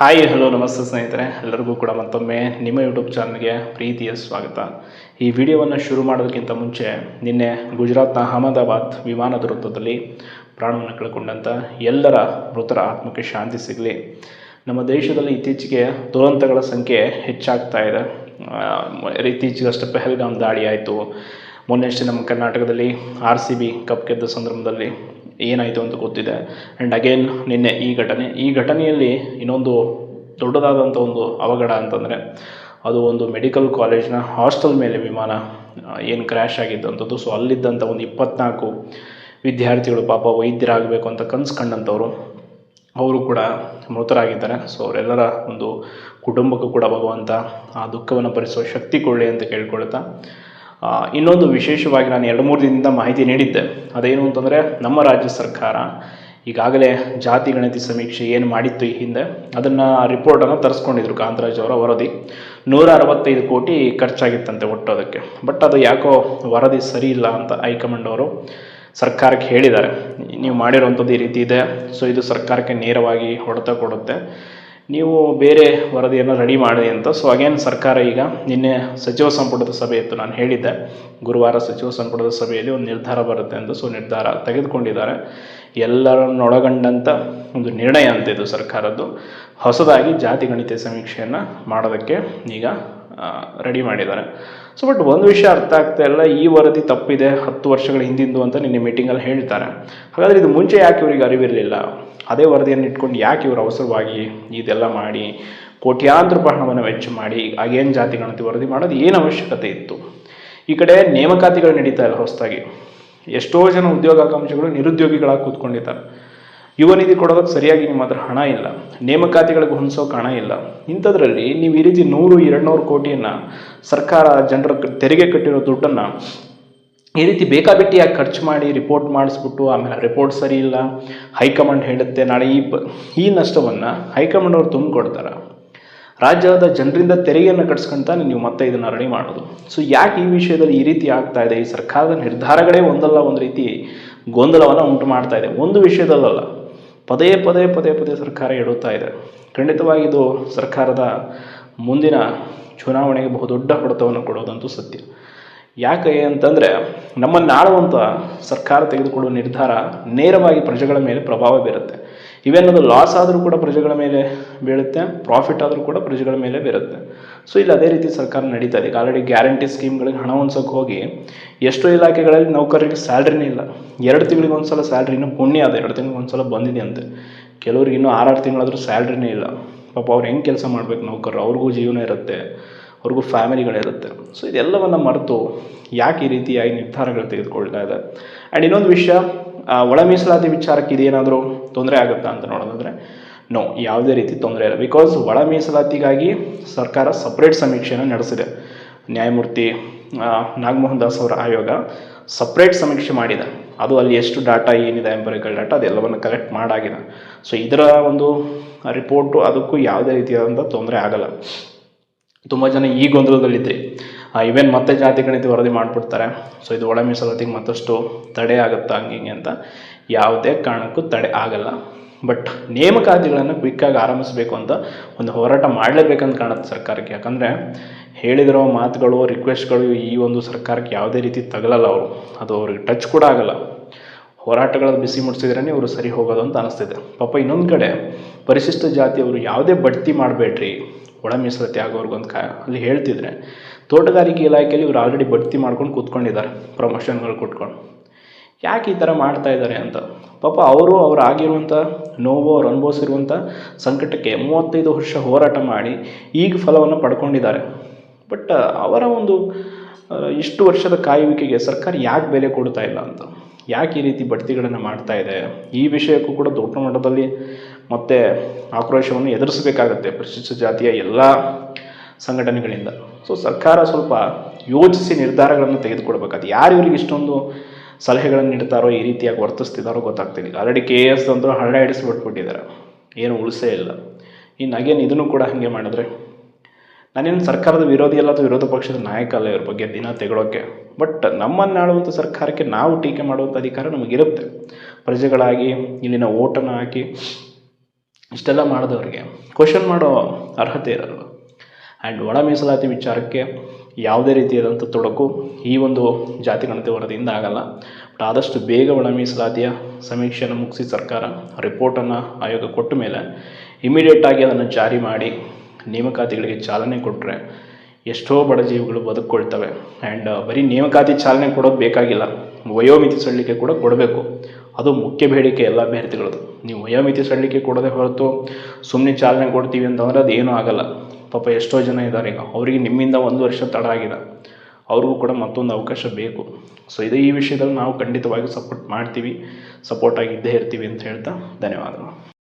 Hi hello ನಮಸ್ತೆ ಸ್ನೇಹಿತರೆ. ಎಲ್ಲರಿಗೂ ಕೂಡ ಮತ್ತೊಮ್ಮೆ ನಿಮ್ಮ ಯೂಟ್ಯೂಬ್ ಚಾನಲ್ಗೆ ಪ್ರೀತಿಯ ಸ್ವಾಗತ. ಈ ವಿಡಿಯೋವನ್ನು ಶುರು ಮಾಡೋದಕ್ಕಿಂತ ಮುಂಚೆ ನಿನ್ನೆ ಗುಜರಾತ್ನ ಅಹಮದಾಬಾದ್ ವಿಮಾನ ದುರಂತದಲ್ಲಿ ಪ್ರಾಣವನ್ನು ಕಳ್ಕೊಂಡಂಥ ಎಲ್ಲರ ಮೃತರ ಆತ್ಮಕ್ಕೆ ಶಾಂತಿ ಸಿಗಲಿ. ನಮ್ಮ ದೇಶದಲ್ಲಿ ಇತ್ತೀಚೆಗೆ ದುರಂತಗಳ ಸಂಖ್ಯೆ ಹೆಚ್ಚಾಗ್ತಾ ಇದೆ. ಇತ್ತೀಚೆಗಷ್ಟು ಪೆಹಲ್ಗಾಮ್ ದಾಳಿ ಆಯಿತು. ಮೊನ್ನೆಷ್ಟೇ ನಮ್ಮ ಕರ್ನಾಟಕದಲ್ಲಿ ಆರ್ ಸಿ ಬಿ ಕಪ್ ಗೆದ್ದ ಸಂದರ್ಭದಲ್ಲಿ ಏನಾಯಿತು ಅಂತ ಗೊತ್ತಿದೆ. ಆ್ಯಂಡ್ ಅಗೇನ್ ನಿನ್ನೆ ಈ ಘಟನೆ. ಈ ಘಟನೆಯಲ್ಲಿ ಇನ್ನೊಂದು ದೊಡ್ಡದಾದಂಥ ಒಂದು ಅವಘಡ ಅಂತಂದರೆ, ಅದು ಒಂದು ಮೆಡಿಕಲ್ ಕಾಲೇಜ್ನ ಹಾಸ್ಟೆಲ್ ಮೇಲೆ ವಿಮಾನ ಏನು ಕ್ರ್ಯಾಶ್ ಆಗಿದ್ದಂಥದ್ದು. ಸೊ ಅಲ್ಲಿದ್ದಂಥ ಒಂದು ಇಪ್ಪತ್ನಾಲ್ಕು ವಿದ್ಯಾರ್ಥಿಗಳು ಪಾಪ ವೈದ್ಯರಾಗಬೇಕು ಅಂತ ಕನಸು ಕಂಡಂಥವ್ರು. ಅವರು ಕೂಡ ಮೃತರಾಗಿದ್ದಾರೆ. ಸೊ ಅವರೆಲ್ಲರ ಒಂದು ಕುಟುಂಬಕ್ಕೂ ಕೂಡ ಭಗವಂತ ಆ ದುಃಖವನ್ನು ಭರಿಸುವ ಶಕ್ತಿ ಕೊಡಲಿ ಅಂತ ಕೇಳ್ಕೊಳ್ತಾ ಇನ್ನೊಂದು ವಿಶೇಷವಾಗಿ ನಾನು ಎರಡು ಮೂರು ದಿನದಿಂದ ಮಾಹಿತಿ ನೀಡಿದ್ದೆ. ಅದೇನು ಅಂತಂದರೆ ನಮ್ಮ ರಾಜ್ಯ ಸರ್ಕಾರ ಈಗಾಗಲೇ ಜಾತಿ ಗಣತಿ ಸಮೀಕ್ಷೆ ಏನು ಮಾಡಿತ್ತು ಈ ಹಿಂದೆ, ಅದನ್ನು ರಿಪೋರ್ಟನ್ನು ತರಿಸ್ಕೊಂಡಿದ್ರು ಕಾಂತರಾಜ್ ಅವರ ವರದಿ. ನೂರ ಅರವತ್ತೈದು ಕೋಟಿ ಖರ್ಚಾಗಿತ್ತಂತೆ ಒಟ್ಟು ಅದಕ್ಕೆ. ಬಟ್ ಅದು ಯಾಕೋ ವರದಿ ಸರಿ ಇಲ್ಲ ಅಂತ ಹೈಕಮಾಂಡ್ ಅವರು ಸರ್ಕಾರಕ್ಕೆ ಹೇಳಿದ್ದಾರೆ. ನೀವು ಮಾಡಿರೋವಂಥದ್ದು ಈ ರೀತಿ ಇದೆ ಸೊ ಇದು ಸರ್ಕಾರಕ್ಕೆ ನೇರವಾಗಿ ಹೊಡೆತ ಕೊಡುತ್ತೆ. ನೀವು ಬೇರೆ ವರದಿಯನ್ನು ರೆಡಿ ಮಾಡಿ ಅಂತ. ಸೊ ಅಗೇನ್ ಸರ್ಕಾರ ಈಗ ನಿನ್ನೆ ಸಚಿವ ಸಂಪುಟದ ಸಭೆ ಇತ್ತು. ನಾನು ಹೇಳಿದ್ದೆ, ಗುರುವಾರ ಸಚಿವ ಸಂಪುಟದ ಸಭೆಯಲ್ಲಿ ಒಂದು ನಿರ್ಧಾರ ಬರುತ್ತೆ ಅಂತ. ಸೊ ನಿರ್ಧಾರ ತೆಗೆದುಕೊಂಡಿದ್ದಾರೆ. ಎಲ್ಲರನ್ನೊಳಗೊಂಡಂಥ ಒಂದು ನಿರ್ಣಯ ಅಂತ ಇದು ಸರ್ಕಾರದ್ದು. ಹೊಸದಾಗಿ ಜಾತಿ ಗಣಿತ ಸಮೀಕ್ಷೆಯನ್ನು ಮಾಡೋದಕ್ಕೆ ಈಗ ರೆಡಿ ಮಾಡಿದ್ದಾರೆ. ಸೊ ಬಟ್ ಒಂದು ವಿಷಯ ಅರ್ಥ ಆಗ್ತಾ ಇಲ್ಲ. ಈ ವರದಿ ತಪ್ಪಿದೆ, ಹತ್ತು ವರ್ಷಗಳ ಹಿಂದಿಂದು ಅಂತ ನಿನ್ನೆ ಮೀಟಿಂಗಲ್ಲಿ ಹೇಳ್ತಾರೆ. ಹಾಗಾದರೆ ಇದು ಮುಂಚೆ ಯಾಕೆ ಇವರಿಗೆ ಅರಿವಿರಲಿಲ್ಲ? ಅದೇ ವರದಿಯನ್ನು ಇಟ್ಕೊಂಡು ಯಾಕೆ ಇವರು ಅವಸರವಾಗಿ ಇದೆಲ್ಲ ಮಾಡಿ ಕೋಟ್ಯಾಂತರ ರೂಪಾಯಿ ಹಣವನ್ನು ವೆಚ್ಚ ಮಾಡಿ ಆಗೇನು ಜಾತಿ ಗಣತಿ ವರದಿ ಮಾಡೋದು ಏನು ಅವಶ್ಯಕತೆ ಇತ್ತು? ಈ ಕಡೆ ನೇಮಕಾತಿಗಳು ನಡೀತಾ ಇಲ್ಲ ಹೊಸದಾಗಿ. ಎಷ್ಟೋ ಜನ ಉದ್ಯೋಗಾಕಾಂಕ್ಷಿಗಳು ನಿರುದ್ಯೋಗಿಗಳಾಗಿ ಕೂತ್ಕೊಂಡಿದ್ದಾರೆ. ಯುವ ನಿಧಿ ಕೊಡೋದಕ್ಕೆ ಸರಿಯಾಗಿ ನಿಮ್ಮ ಹತ್ರ ಹಣ ಇಲ್ಲ. ನೇಮಕಾತಿಗಳಿಗೆ ಹೊಂದಿಸೋಕೆ ಹಣ ಇಲ್ಲ. ಇಂಥದ್ರಲ್ಲಿ ನೀವು ಈ ರೀತಿ ನೂರು ಎರಡು ನೂರು ಕೋಟಿಯನ್ನು ಸರ್ಕಾರ ಜನರ ತೆರಿಗೆ ಕಟ್ಟಿರೋ ದುಡ್ಡನ್ನು ಈ ರೀತಿ ಬೇಕಾಬಿಟ್ಟಿಯಾಗಿ ಖರ್ಚು ಮಾಡಿ ರಿಪೋರ್ಟ್ ಮಾಡಿಸ್ಬಿಟ್ಟು ಆಮೇಲೆ ರಿಪೋರ್ಟ್ ಸರಿ ಇಲ್ಲ, ಹೈಕಮಾಂಡ್ ಹೇಳುತ್ತೆ, ನಾಳೆ ಈ ಪ ಈ ನಷ್ಟವನ್ನು ಹೈಕಮಾಂಡ್ ಅವ್ರು ತುಂಬಿಕೊಡ್ತಾರೆ. ರಾಜ್ಯದ ಜನರಿಂದ ತೆರಿಗೆಯನ್ನು ಕಟ್ಸ್ಕೊಂತಾನೆ ನೀವು ಮತ್ತೆ ಇದನ್ನು ರೆಡಿ ಮಾಡೋದು. ಸೊ ಯಾಕೆ ಈ ವಿಷಯದಲ್ಲಿ ಈ ರೀತಿ ಆಗ್ತಾ ಇದೆ? ಈ ಸರ್ಕಾರದ ನಿರ್ಧಾರಗಳೇ ಒಂದಲ್ಲ, ಒಂದು ರೀತಿ ಗೊಂದಲವನ್ನು ಉಂಟು ಮಾಡ್ತಾ ಇದೆ. ಒಂದು ವಿಷಯದಲ್ಲಲ್ಲ, ಪದೇ ಪದೇ ಪದೇ ಪದೇ ಸರ್ಕಾರ ಇಡುತ್ತಾ ಇದೆ. ಖಂಡಿತವಾಗಿ ಇದು ಸರ್ಕಾರದ ಮುಂದಿನ ಚುನಾವಣೆಗೆ ಬಹುದೊಡ್ಡ ಹೊಡೆತವನ್ನು ಕೊಡೋದಂತೂ ಸತ್ಯ. ಯಾಕೆ ಅಂತಂದರೆ ನಮ್ಮನ್ನು ಆಳುವಂಥ ಸರ್ಕಾರ ತೆಗೆದುಕೊಳ್ಳುವ ನಿರ್ಧಾರ ನೇರವಾಗಿ ಪ್ರಜೆಗಳ ಮೇಲೆ ಪ್ರಭಾವ ಬೀರುತ್ತೆ. ಇವೇನದು ಲಾಸ್ ಆದರೂ ಕೂಡ ಪ್ರಜೆಗಳ ಮೇಲೆ ಬೀಳುತ್ತೆ ಪ್ರಾಫಿಟ್ ಆದರೂ ಕೂಡ ಪ್ರಜೆಗಳ ಮೇಲೆ ಬೀರುತ್ತೆ ಸೊ ಇಲ್ಲಿ ಅದೇ ರೀತಿ ಸರ್ಕಾರ ನಡೀತಾ ಇದೆ. ಈಗ ಆಲ್ರೆಡಿ ಗ್ಯಾರಂಟಿ ಸ್ಕೀಮ್ಗಳಿಗೆ ಹಣ ಹೊಂದ್ಸೋಕೆ ಹೋಗಿ ಎಷ್ಟೋ ಇಲಾಖೆಗಳಲ್ಲಿ ನೌಕರರಿಗೆ ಸ್ಯಾಲ್ರಿನೇ ಇಲ್ಲ. ಎರಡು ತಿಂಗಳಿಗೆ ಒಂದ್ಸಲ ಸ್ಯಾಲ್ರಿ, ಇನ್ನೂ ಪುಣ್ಯ ಅದು. ಎರಡು ತಿಂಗಳಿಗೆ ಒಂದ್ಸಲ ಬಂದಿದೆ ಅಂತೆ. ಕೆಲವ್ರಿಗೆ ಇನ್ನೂ ಆರಾರು ತಿಂಗಳಾದರೂ ಸ್ಯಾಲ್ರಿನೇ ಇಲ್ಲ. ಪಾಪ ಅವ್ರು ಹೆಂಗೆ ಕೆಲಸ ಮಾಡ್ಬೇಕು ನೌಕರರು? ಅವ್ರಿಗೂ ಜೀವನ ಇರುತ್ತೆ. ಅವ್ರಿಗೂ ಫ್ಯಾಮಿಲಿಗಳಿರುತ್ತೆ. ಸೊ ಇದೆಲ್ಲವನ್ನು ಮರೆತು ಯಾಕೆ ಈ ರೀತಿಯಾಗಿ ನಿರ್ಧಾರಗಳು ತೆಗೆದುಕೊಳ್ತಾ ಇದೆ? ಆ್ಯಂಡ್ ಇನ್ನೊಂದು ವಿಷಯ ಒಳ ಮೀಸಲಾತಿ ವಿಚಾರಕ್ಕೆ ಇದೇನಾದರೂ ತೊಂದರೆ ಆಗುತ್ತಾ ಅಂತ ನೋಡೋದಾದರೆ ನೋ ಯಾವುದೇ ರೀತಿ ತೊಂದರೆ ಇಲ್ಲ. ಬಿಕಾಸ್ ಒಳ ಮೀಸಲಾತಿಗಾಗಿ ಸರ್ಕಾರ ಸಪ್ರೇಟ್ ಸಮೀಕ್ಷೆಯನ್ನು ನಡೆಸಿದೆ. ನ್ಯಾಯಮೂರ್ತಿ ನಾಗಮೋಹನ್ ದಾಸ್ ಅವರ ಆಯೋಗ ಸಪ್ರೇಟ್ ಸಮೀಕ್ಷೆ ಮಾಡಿದೆ. ಅದು ಅಲ್ಲಿ ಎಷ್ಟು ಡಾಟಾ ಏನಿದೆ ಎಂಬರಿಕಲ್ ಡಾಟಾ, ಅದೆಲ್ಲವನ್ನು ಕಲೆಕ್ಟ್ ಮಾಡಾಗಿದೆ. ಸೊ ಇದರ ಒಂದು ರಿಪೋರ್ಟು ಅದಕ್ಕೂ ಯಾವುದೇ ರೀತಿಯಾದಂಥ ತೊಂದರೆ ಆಗಲ್ಲ. ತುಂಬ ಜನ ಈ ಗೊಂದಲದಲ್ಲಿದ್ರಿ ಇವೇನು ಮತ್ತೆ ಜಾತಿ ಗಣಿತ ವರದಿ ಮಾಡಿಬಿಡ್ತಾರೆ. ಸೊ ಇದು ಒಳ ಮೀಸಲಾತಿಗೆ ಮತ್ತಷ್ಟು ತಡೆ ಆಗುತ್ತಾ ಹಂಗೆ ಅಂತ ಯಾವುದೇ ಕಾರಣಕ್ಕೂ ತಡೆ ಆಗಲ್ಲ. ಬಟ್ ನೇಮಕಾತಿಗಳನ್ನು ಕ್ವಿಕ್ಕಾಗಿ ಆರಂಭಿಸಬೇಕು ಅಂತ ಒಂದು ಹೋರಾಟ ಮಾಡಲೇಬೇಕಂತ ಕಾಣುತ್ತೆ ಸರ್ಕಾರಕ್ಕೆ. ಯಾಕಂದರೆ ಹೇಳಿದಿರೋ ಮಾತುಗಳು ರಿಕ್ವೆಸ್ಟ್ಗಳು ಈ ಒಂದು ಸರ್ಕಾರಕ್ಕೆ ಯಾವುದೇ ರೀತಿ ತಗಲಲ್ಲ ಅವರು. ಅದು ಅವ್ರಿಗೆ ಟಚ್ ಕೂಡ ಆಗಲ್ಲ. ಹೋರಾಟಗಳ ಬಿಸಿ ಮುಡಿಸಿದ್ರೇ ಇವರು ಸರಿ ಹೋಗೋದು ಅಂತ ಅನಿಸ್ತಿದೆ. ಪಾಪ ಇನ್ನೊಂದು ಕಡೆ ಪರಿಶಿಷ್ಟ ಜಾತಿಯವರು ಯಾವುದೇ ಬಡ್ತಿ ಮಾಡಬೇಡ್ರಿ. ಒಳ ಮೀಸಲಾತಿ ಆಗೋರ್ಗು ಅಂತ ಕಾ ಅಲ್ಲಿ ಹೇಳ್ತಿದ್ರೆ, ತೋಟಗಾರಿಕೆ ಇಲಾಖೆಯಲ್ಲಿ ಇವ್ರು ಆಲ್ರೆಡಿ ಬಡ್ತಿ ಮಾಡ್ಕೊಂಡು ಕೂತ್ಕೊಂಡಿದ್ದಾರೆ, ಪ್ರಮೋಷನ್ಗಳು ಕೊಟ್ಕೊಂಡು. ಯಾಕೆ ಈ ಥರ ಮಾಡ್ತಾ ಇದ್ದಾರೆ ಅಂತ? ಪಾಪ ಅವರು ಅವ್ರು ಆಗಿರುವಂಥ, ನೋವು ಅವ್ರು ಅನುಭವಿಸಿರುವಂಥ ಸಂಕಟಕ್ಕೆ ಮೂವತ್ತೈದು ವರ್ಷ ಹೋರಾಟ ಮಾಡಿ ಈಗ ಫಲವನ್ನು ಪಡ್ಕೊಂಡಿದ್ದಾರೆ. ಬಟ್, ಅವರ ಒಂದು ಇಷ್ಟು ವರ್ಷದ ಕಾಯುವಿಕೆಗೆ ಸರ್ಕಾರ ಯಾಕೆ ಬೆಲೆ ಕೊಡ್ತಾ ಇಲ್ಲ ಅಂತ? ಯಾಕೆ ಈ ರೀತಿ ಬಡ್ತಿಗಳನ್ನು ಮಾಡ್ತಾ ಇದೆ? ಈ ವಿಷಯಕ್ಕೂ ಕೂಡ ದೊಡ್ಡ ಮಟ್ಟದಲ್ಲಿ ಮತ್ತೆ ಆಕ್ರೋಶವನ್ನು ಎದುರಿಸಬೇಕಾಗತ್ತೆ ಪರಿಶಿಷ್ಟ ಜಾತಿಯ ಎಲ್ಲ ಸಂಘಟನೆಗಳಿಂದ. ಸೊ ಸರ್ಕಾರ ಸ್ವಲ್ಪ ಯೋಚಿಸಿ ನಿರ್ಧಾರಗಳನ್ನು ತೆಗೆದುಕೊಡ್ಬೇಕು. ಅದು ಯಾರು ಇವರಿಗೆ ಇಷ್ಟೊಂದು ಸಲಹೆಗಳನ್ನು ನೀಡ್ತಾರೋ, ಈ ರೀತಿಯಾಗಿ ವರ್ತಿಸ್ತಿದ್ದಾರೋ ಗೊತ್ತಾಗ್ತಿಲ್ಲ. ಆಲ್ರೆಡಿ ಕೆ ಎಸ್ ಅಂದರು ಹಳ್ಳ ಹಿಡಿಸ್ಬಿಟ್ಬಿಟ್ಟಿದ್ದಾರೆ ಏನು ಉಳಿಸೇ ಇಲ್ಲ. ಇನ್ನು ಅಗೇನು ಇದನ್ನು ಕೂಡ ಹಾಗೆ ಮಾಡಿದ್ರೆ? ನಾನೇನು ಸರ್ಕಾರದ ವಿರೋಧಿ ಅಲ್ಲ ಅಥವಾ ವಿರೋಧ ಪಕ್ಷದ ನಾಯಕ ಅಲ್ಲ ಇವ್ರ ಬಗ್ಗೆ ದಿನ ತೆಗೊಳ್ಳೋಕ್ಕೆ ಬಟ್ ನಮ್ಮನ್ನು ಆಳುವಂಥ ಸರ್ಕಾರಕ್ಕೆ ನಾವು ಟೀಕೆ ಮಾಡುವಂಥ ಅಧಿಕಾರ ನಮಗಿರುತ್ತೆ. ಪ್ರಜೆಗಳಾಗಿ, ಇಲ್ಲಿನ ಓಟನ್ನು ಹಾಕಿ ಇಷ್ಟೆಲ್ಲ ಮಾಡಿದವ್ರಿಗೆ ಕ್ವಶನ್ ಮಾಡೋ ಅರ್ಹತೆ ಇರಲ್ಲ ಆ್ಯಂಡ್ ಒಳ ಮೀಸಲಾತಿ ವಿಚಾರಕ್ಕೆ ಯಾವುದೇ ರೀತಿಯಾದಂಥ ತೊಡಕು ಈ ಒಂದು ಜಾತಿ ಗಣತಿ ವರದಿಯಿಂದ ಆಗಲ್ಲ. ಬಟ್ ಆದಷ್ಟು ಬೇಗ ಒಳ ಮೀಸಲಾತಿಯ ಸಮೀಕ್ಷೆಯನ್ನು ಮುಗಿಸಿ ಸರ್ಕಾರ ರಿಪೋರ್ಟನ್ನು ಆಯೋಗ ಕೊಟ್ಟ ಮೇಲೆ ಇಮಿಡಿಯೇಟಾಗಿ ಅದನ್ನು ಜಾರಿ ಮಾಡಿ ನೇಮಕಾತಿಗಳಿಗೆ ಚಾಲನೆ ಕೊಟ್ಟರೆ ಎಷ್ಟೋ ಬಡ ಜೀವಿಗಳು ಬದುಕೊಳ್ತವೆ ಆ್ಯಂಡ್ ಬರೀ ನೇಮಕಾತಿ ಚಾಲನೆ ಕೊಡೋದು ಬೇಕಾಗಿಲ್ಲ. ವಯೋಮಿತಿ ಸಡಿಲಿಕೆ ಕೂಡ ಕೊಡಬೇಕು. ಅದು ಮುಖ್ಯ ಬೇಡಿಕೆ ಎಲ್ಲ ಅಭ್ಯರ್ಥಿಗಳದು ನೀವು ವಯೋಮಿತಿ ಸಡಿಲಿಕೆ ಕೊಡೋದೇ ಹೊರತು ಸುಮ್ಮನೆ ಚಾಲನೆ ಕೊಡ್ತೀವಿ ಅಂತಂದರೆ ಅದು ಏನೂ ಆಗಲ್ಲ. ಪಾಪ ಎಷ್ಟೋ ಜನ ಇದ್ದಾರೆ. ಈಗ ಅವರಿಗೆ ನಿಮ್ಮಿಂದ ಒಂದು ವರ್ಷ ತಡ ಆಗಿದೆ. ಅವ್ರಿಗೂ ಕೂಡ ಮತ್ತೊಂದು ಅವಕಾಶ ಬೇಕು. ಸೊ ಇದು ಈ ವಿಷಯದಲ್ಲಿ ನಾವು ಖಂಡಿತವಾಗಿ ಸಪೋರ್ಟ್ ಮಾಡ್ತೀವಿ. ಸಪೋರ್ಟಾಗಿ ಇದ್ದೇ ಇರ್ತೀವಿ ಅಂತ ಹೇಳ್ತಾ ಧನ್ಯವಾದಗಳು.